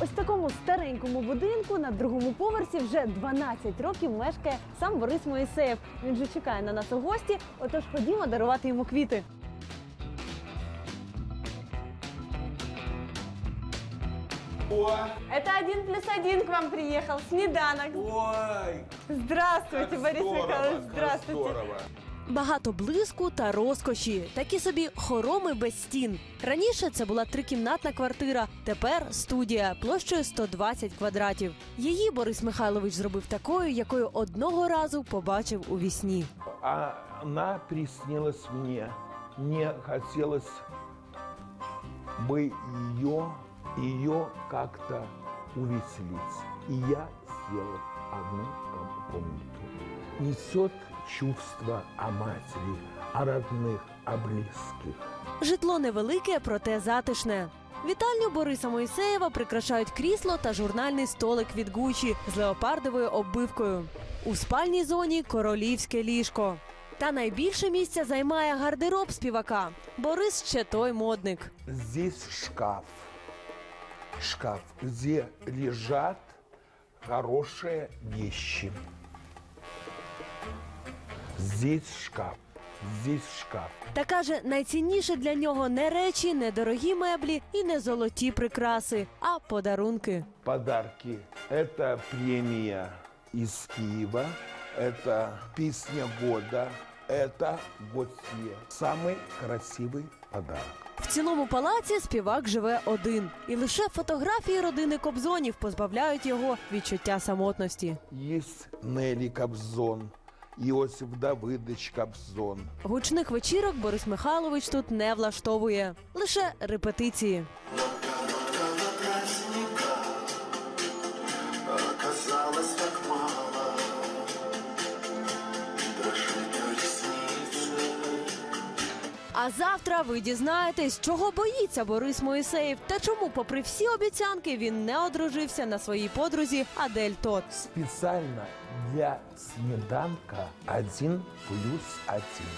Ось в такому старенькому будинку на другому поверсі вже 12 років мешкає сам Борис Моїсеєв. Він же чекає на нас у гості. Отож ходімо дарувати йому квіти. О, Это один плюс один к вам приехал. Сніданок. ой, Здравствуйте, как Борис здорово, Михайлович. как Здравствуйте. здорово. Багато блиску та розкоші, такі собі хороми без стін. Раніше це була трикімнатна квартира, тепер студія площею 120 квадратів. Її Борис Михайлович зробив такою, якою одного разу побачив у вісні. А она приснилась мне. Мне хотелось бы ее, ее как-то увеселить. И я сел в одну ком- комнату. Несет чувство о матери, о родных, о близких. Житло невелике, проте затишне. Вітальню Бориса Моїсеєва прикрашають крісло та журнальний столик від Гучі з леопардовою оббивкою. У спальній зоні королівське ліжко. Та найбільше місця займає гардероб співака. Борис ще той модник. Здесь шкаф. Шкаф, где лежат хорошие вещи. Здесь шкаф. Здесь шкаф. Та каже, найцінніше для нього не речі, не дорогі меблі і не золоті прикраси, а подарунки. Подарки. Это премия из Киева. Это песня года. Это Готье. Самый красивый подарок. В цілому палаці співак живе один, і лише фотографії родини Кобзонів позбавляють його відчуття самотності. Есть Нелли Кобзон. Иосиф Давидич Кобзон. Гучних вечірок Борис Михайлович тут не влаштовує, лише репетиції. А завтра ви дізнаєтесь, чого боїться Борис Моїсеєв та чому, попри всі обіцянки, він не одружився на своїй подрузі Адель Тот. Спеціально для сніданка один плюс один.